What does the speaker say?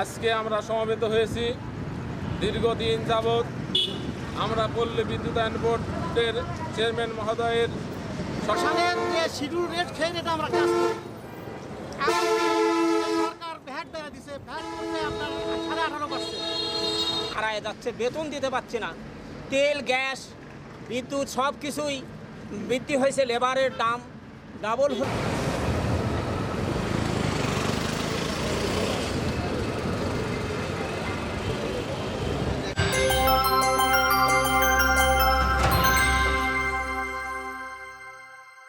আজকে আমরা সমবেত হয়েছি দীর্ঘদিন যাবৎ। আমরা পল্লী বিদ্যুতায়ন বোর্ডের চেয়ারম্যান মহোদয়ের শ্মশানের যে শিডিউল রেট খেয়ে যেটা আমরা কাজ করি সরকার ভ্যাট বেড়ে দিছে ভ্যাট করতে আপনার সাড়ে আঠারো পার্সেন্ট হারায় যাচ্ছে বেতন দিতে পারছে না। তেল গ্যাস বিদ্যুৎ সব কিছুই বৃদ্ধি হয়েছে লেবারের দাম ডাবল